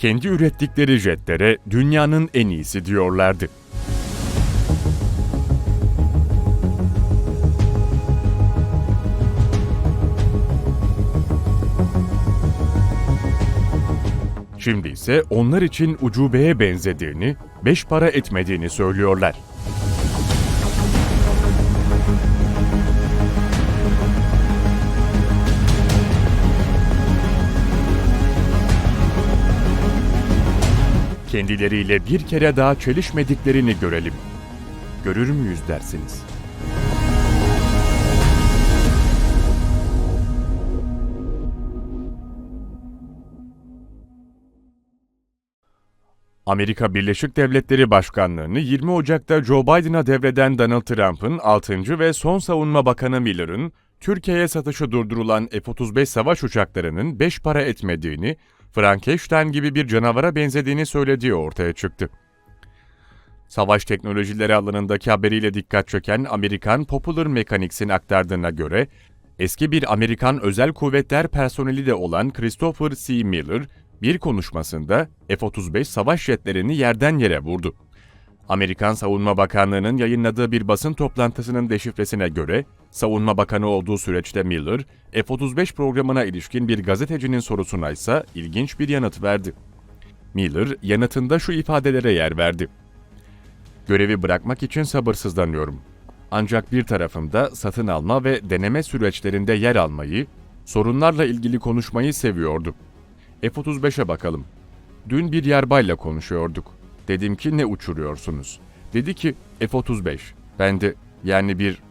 kendi ürettikleri jetlere dünyanın en iyisi diyorlardı. Şimdi ise onlar için ucubeye benzediğini, beş para etmediğini söylüyorlar. Kendileriyle bir kere daha çelişmediklerini görelim. Görür müyüz dersiniz? Amerika Birleşik Devletleri Başkanlığını 20 Ocak'ta Joe Biden'a devreden Donald Trump'ın 6. ve son savunma bakanı Miller'ın Türkiye'ye satışı durdurulan F-35 savaş uçaklarının 5 para etmediğini, Frankenstein gibi bir canavara benzediğini söylediği ortaya çıktı. Savaş teknolojileri alanındaki haberiyle dikkat çeken Amerikan Popular Mechanics'in aktardığına göre, eski bir Amerikan özel kuvvetler personeli de olan Christopher C. Miller, bir konuşmasında F-35 savaş jetlerini yerden yere vurdu. Amerikan Savunma Bakanlığı'nın yayınladığı bir basın toplantısının deşifresine göre, Savunma Bakanı olduğu süreçte Miller, F-35 programına ilişkin bir gazetecinin sorusuna ise ilginç bir yanıt verdi. Miller, yanıtında şu ifadelere yer verdi. Görevi bırakmak için sabırsızlanıyorum. Ancak bir tarafımda satın alma ve deneme süreçlerinde yer almayı, sorunlarla ilgili konuşmayı seviyordu. F-35'e bakalım. Dün bir yerbayla konuşuyorduk. Dedim ki ne uçuruyorsunuz? Dedi ki F-35. Ben de yani bir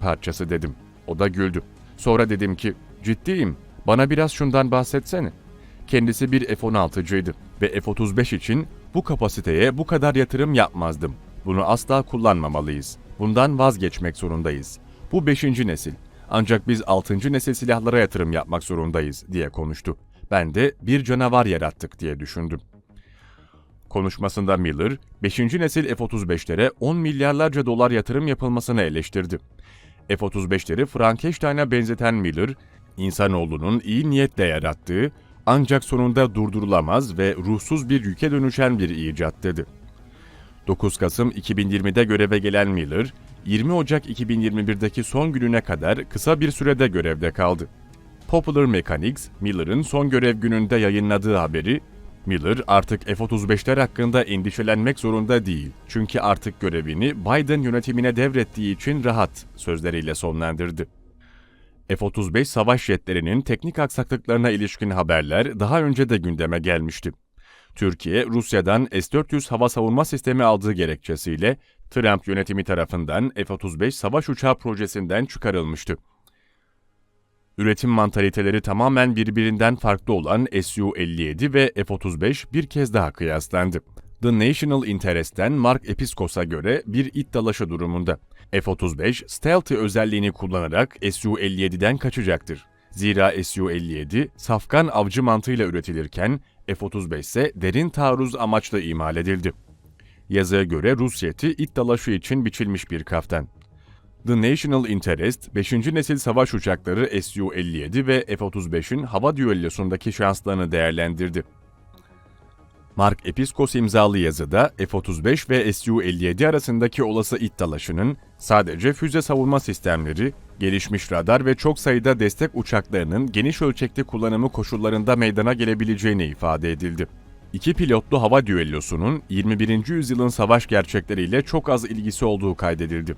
parçası dedim. O da güldü. Sonra dedim ki ciddiyim bana biraz şundan bahsetsene. Kendisi bir F-16'cıydı ve F-35 için bu kapasiteye bu kadar yatırım yapmazdım. Bunu asla kullanmamalıyız. Bundan vazgeçmek zorundayız. Bu 5. nesil. Ancak biz 6. nesil silahlara yatırım yapmak zorundayız diye konuştu. Ben de bir canavar yarattık diye düşündüm. Konuşmasında Miller, 5. nesil F-35'lere 10 milyarlarca dolar yatırım yapılmasını eleştirdi. F-35'leri Frankenstein'a benzeten Miller, insanoğlunun iyi niyetle yarattığı ancak sonunda durdurulamaz ve ruhsuz bir yüke dönüşen bir icat dedi. 9 Kasım 2020'de göreve gelen Miller, 20 Ocak 2021'deki son gününe kadar kısa bir sürede görevde kaldı. Popular Mechanics, Miller'ın son görev gününde yayınladığı haberi, Miller artık F-35'ler hakkında endişelenmek zorunda değil. Çünkü artık görevini Biden yönetimine devrettiği için rahat sözleriyle sonlandırdı. F-35 savaş jetlerinin teknik aksaklıklarına ilişkin haberler daha önce de gündeme gelmişti. Türkiye, Rusya'dan S-400 hava savunma sistemi aldığı gerekçesiyle Trump yönetimi tarafından F-35 savaş uçağı projesinden çıkarılmıştı. Üretim mantaliteleri tamamen birbirinden farklı olan Su-57 ve F-35 bir kez daha kıyaslandı. The National Interest'ten Mark Episkos'a göre bir it dalaşı durumunda. F-35, stealthy özelliğini kullanarak Su-57'den kaçacaktır. Zira Su-57 safkan avcı mantığıyla üretilirken F-35 ise derin taarruz amaçla imal edildi. Yazıya göre Rus jeti it dalaşı için biçilmiş bir kaftan. The National Interest, 5. nesil savaş uçakları Su-57 ve F-35'in hava düellosundaki şanslarını değerlendirdi. Mark Episkos imzalı yazıda F-35 ve Su-57 arasındaki olası it dalaşının sadece füze savunma sistemleri, gelişmiş radar ve çok sayıda destek uçaklarının geniş ölçekli kullanımı koşullarında meydana gelebileceğini ifade edildi. İki pilotlu hava düellosunun 21. yüzyılın savaş gerçekleriyle çok az ilgisi olduğu kaydedildi.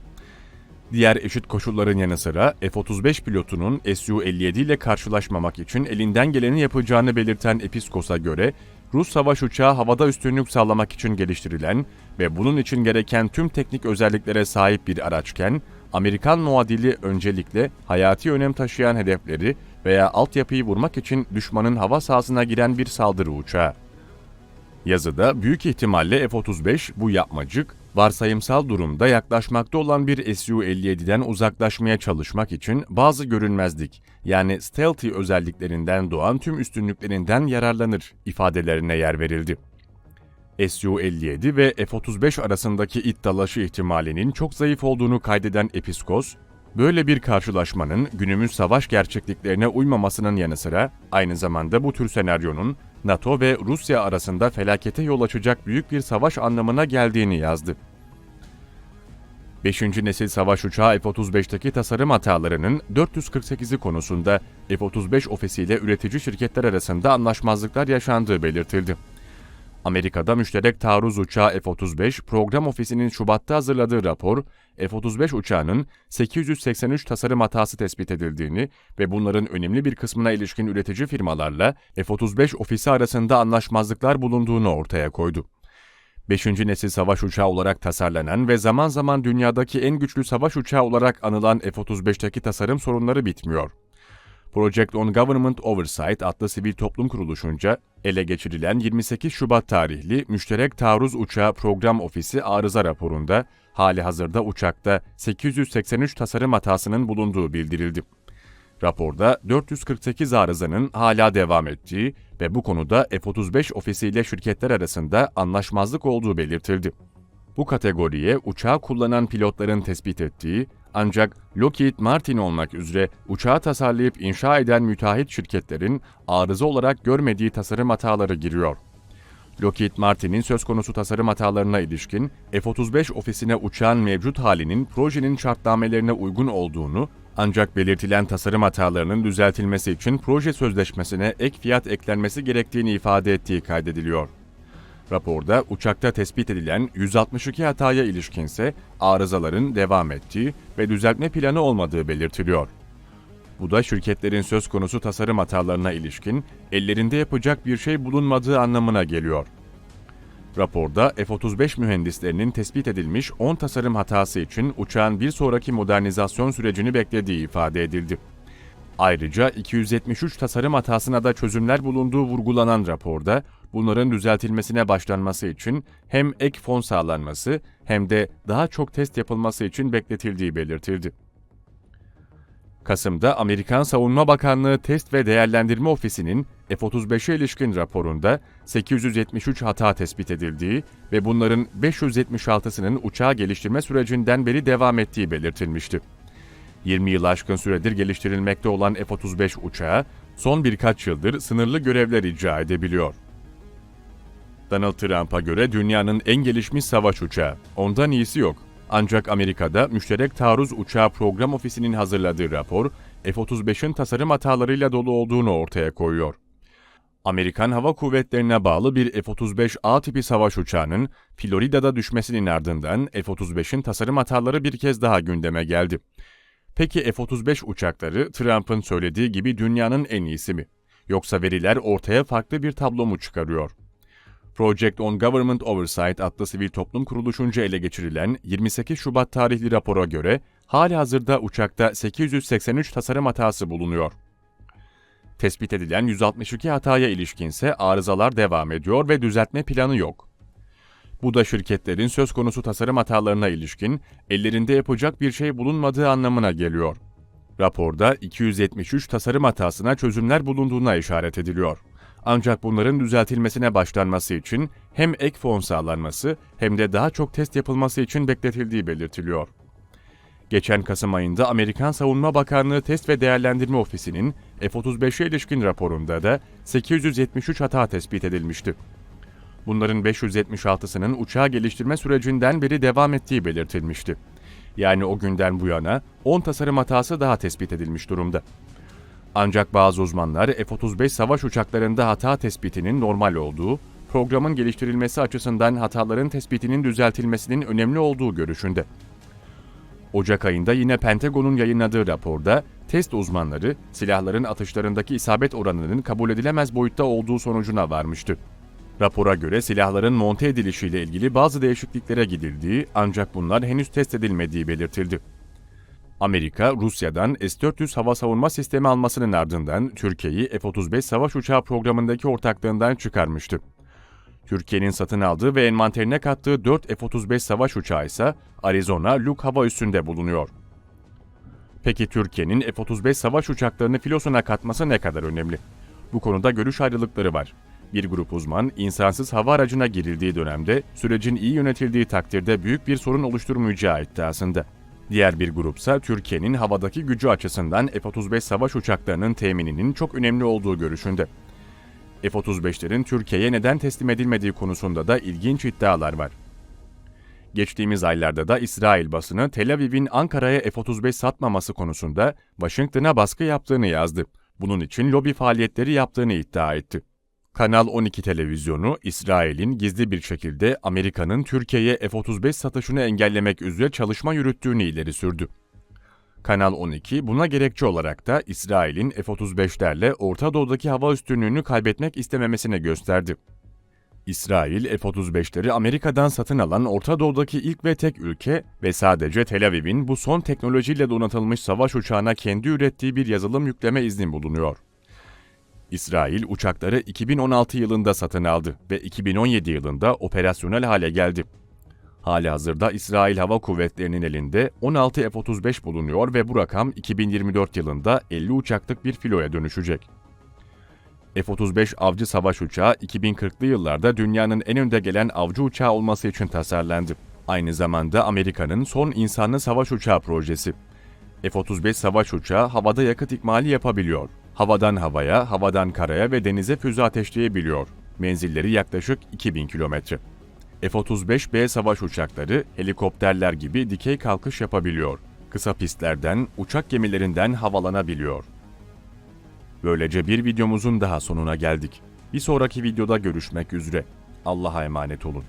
Diğer eşit koşulların yanı sıra F-35 pilotunun Su-57 ile karşılaşmamak için elinden geleni yapacağını belirten Episkos'a göre Rus savaş uçağı havada üstünlük sağlamak için geliştirilen ve bunun için gereken tüm teknik özelliklere sahip bir araçken, Amerikan muadili öncelikle hayati önem taşıyan hedefleri veya altyapıyı vurmak için düşmanın hava sahasına giren bir saldırı uçağı. Yazıda büyük ihtimalle F-35 bu yapmacık, varsayımsal durumda yaklaşmakta olan bir Su-57'den uzaklaşmaya çalışmak için bazı görünmezlik yani stealthy özelliklerinden doğan tüm üstünlüklerinden yararlanır ifadelerine yer verildi. Su-57 ve F-35 arasındaki it ihtimalinin çok zayıf olduğunu kaydeden Episkos, böyle bir karşılaşmanın günümüz savaş gerçekliklerine uymamasının yanı sıra aynı zamanda bu tür senaryonun NATO ve Rusya arasında felakete yol açacak büyük bir savaş anlamına geldiğini yazdı. 5. nesil savaş uçağı F-35'teki tasarım hatalarının 448'i konusunda F-35 ofisiyle üretici şirketler arasında anlaşmazlıklar yaşandığı belirtildi. Amerika'da müşterek taarruz uçağı F-35 program ofisinin Şubat'ta hazırladığı rapor, F-35 uçağının 883 tasarım hatası tespit edildiğini ve bunların önemli bir kısmına ilişkin üretici firmalarla F-35 ofisi arasında anlaşmazlıklar bulunduğunu ortaya koydu. 5. nesil savaş uçağı olarak tasarlanan ve zaman zaman dünyadaki en güçlü savaş uçağı olarak anılan F-35'teki tasarım sorunları bitmiyor. Project on Government Oversight adlı sivil toplum kuruluşunca ele geçirilen 28 Şubat tarihli Müşterek Taarruz Uçağı Program Ofisi arıza raporunda hali hazırda uçakta 883 tasarım hatasının bulunduğu bildirildi. Raporda 448 arızanın hala devam ettiği ve bu konuda F-35 ofisiyle şirketler arasında anlaşmazlık olduğu belirtildi. Bu kategoriye uçağı kullanan pilotların tespit ettiği ancak Lockheed Martin olmak üzere uçağı tasarlayıp inşa eden müteahhit şirketlerin arıza olarak görmediği tasarım hataları giriyor. Lockheed Martin'in söz konusu tasarım hatalarına ilişkin F-35 ofisine uçağın mevcut halinin projenin şartnamelerine uygun olduğunu ancak belirtilen tasarım hatalarının düzeltilmesi için proje sözleşmesine ek fiyat eklenmesi gerektiğini ifade ettiği kaydediliyor. Raporda uçakta tespit edilen 162 hataya ilişkinse arızaların devam ettiği ve düzeltme planı olmadığı belirtiliyor. Bu da şirketlerin söz konusu tasarım hatalarına ilişkin ellerinde yapacak bir şey bulunmadığı anlamına geliyor. Raporda F-35 mühendislerinin tespit edilmiş 10 tasarım hatası için uçağın bir sonraki modernizasyon sürecini beklediği ifade edildi. Ayrıca 273 tasarım hatasına da çözümler bulunduğu vurgulanan raporda, bunların düzeltilmesine başlanması için hem ek fon sağlanması hem de daha çok test yapılması için bekletildiği belirtildi. Kasım'da Amerikan Savunma Bakanlığı Test ve Değerlendirme Ofisi'nin F-35'e ilişkin raporunda 873 hata tespit edildiği ve bunların 576'sının uçağı geliştirme sürecinden beri devam ettiği belirtilmişti. 20 yıl aşkın süredir geliştirilmekte olan F-35 uçağı son birkaç yıldır sınırlı görevler icra edebiliyor. Donald Trump'a göre dünyanın en gelişmiş savaş uçağı. Ondan iyisi yok. Ancak Amerika'da müşterek taarruz uçağı program ofisinin hazırladığı rapor, F-35'in tasarım hatalarıyla dolu olduğunu ortaya koyuyor. Amerikan Hava Kuvvetleri'ne bağlı bir F-35A tipi savaş uçağının Florida'da düşmesinin ardından F-35'in tasarım hataları bir kez daha gündeme geldi. Peki F-35 uçakları Trump'ın söylediği gibi dünyanın en iyisi mi? Yoksa veriler ortaya farklı bir tablo mu çıkarıyor? Project on Government Oversight adlı sivil toplum kuruluşunca ele geçirilen 28 Şubat tarihli rapora göre hali hazırda uçakta 883 tasarım hatası bulunuyor. Tespit edilen 162 hataya ilişkinse arızalar devam ediyor ve düzeltme planı yok. Bu da şirketlerin söz konusu tasarım hatalarına ilişkin ellerinde yapacak bir şey bulunmadığı anlamına geliyor. Raporda 273 tasarım hatasına çözümler bulunduğuna işaret ediliyor. Ancak bunların düzeltilmesine başlanması için hem ek fon sağlanması hem de daha çok test yapılması için bekletildiği belirtiliyor. Geçen Kasım ayında Amerikan Savunma Bakanlığı Test ve Değerlendirme Ofisi'nin F-35'e ilişkin raporunda da 873 hata tespit edilmişti. Bunların 576'sının uçağı geliştirme sürecinden beri devam ettiği belirtilmişti. Yani o günden bu yana 10 tasarım hatası daha tespit edilmiş durumda. Ancak bazı uzmanlar F-35 savaş uçaklarında hata tespitinin normal olduğu, programın geliştirilmesi açısından hataların tespitinin düzeltilmesinin önemli olduğu görüşünde. Ocak ayında yine Pentagon'un yayınladığı raporda test uzmanları silahların atışlarındaki isabet oranının kabul edilemez boyutta olduğu sonucuna varmıştı. Rapora göre silahların monte edilişiyle ilgili bazı değişikliklere gidildiği ancak bunlar henüz test edilmediği belirtildi. Amerika, Rusya'dan S-400 hava savunma sistemi almasının ardından Türkiye'yi F-35 savaş uçağı programındaki ortaklığından çıkarmıştı. Türkiye'nin satın aldığı ve envanterine kattığı 4 F-35 savaş uçağı ise Arizona Luke hava üssünde bulunuyor. Peki Türkiye'nin F-35 savaş uçaklarını filosuna katması ne kadar önemli? Bu konuda görüş ayrılıkları var. Bir grup uzman, insansız hava aracına girildiği dönemde sürecin iyi yönetildiği takdirde büyük bir sorun oluşturmayacağı iddiasında. Diğer bir grupsa Türkiye'nin havadaki gücü açısından F-35 savaş uçaklarının temininin çok önemli olduğu görüşünde. F-35'lerin Türkiye'ye neden teslim edilmediği konusunda da ilginç iddialar var. Geçtiğimiz aylarda da İsrail basını Tel Aviv'in Ankara'ya F-35 satmaması konusunda Washington'a baskı yaptığını yazdı. Bunun için lobi faaliyetleri yaptığını iddia etti. Kanal 12 televizyonu, İsrail'in gizli bir şekilde Amerika'nın Türkiye'ye F-35 satışını engellemek üzere çalışma yürüttüğünü ileri sürdü. Kanal 12 buna gerekçe olarak da İsrail'in F-35'lerle Orta Doğu'daki hava üstünlüğünü kaybetmek istememesine gösterdi. İsrail, F-35'leri Amerika'dan satın alan Orta Doğu'daki ilk ve tek ülke ve sadece Tel Aviv'in bu son teknolojiyle donatılmış savaş uçağına kendi ürettiği bir yazılım yükleme izni bulunuyor. İsrail uçakları 2016 yılında satın aldı ve 2017 yılında operasyonel hale geldi. Halihazırda İsrail Hava Kuvvetleri'nin elinde 16 F-35 bulunuyor ve bu rakam 2024 yılında 50 uçaklık bir filoya dönüşecek. F-35 avcı savaş uçağı 2040'lı yıllarda dünyanın en önde gelen avcı uçağı olması için tasarlandı. Aynı zamanda Amerika'nın son insanlı savaş uçağı projesi. F-35 savaş uçağı havada yakıt ikmali yapabiliyor. Havadan havaya, havadan karaya ve denize füze ateşleyebiliyor. Menzilleri yaklaşık 2000 kilometre. F-35B savaş uçakları helikopterler gibi dikey kalkış yapabiliyor. Kısa pistlerden, uçak gemilerinden havalanabiliyor. Böylece bir videomuzun daha sonuna geldik. Bir sonraki videoda görüşmek üzere. Allah'a emanet olun.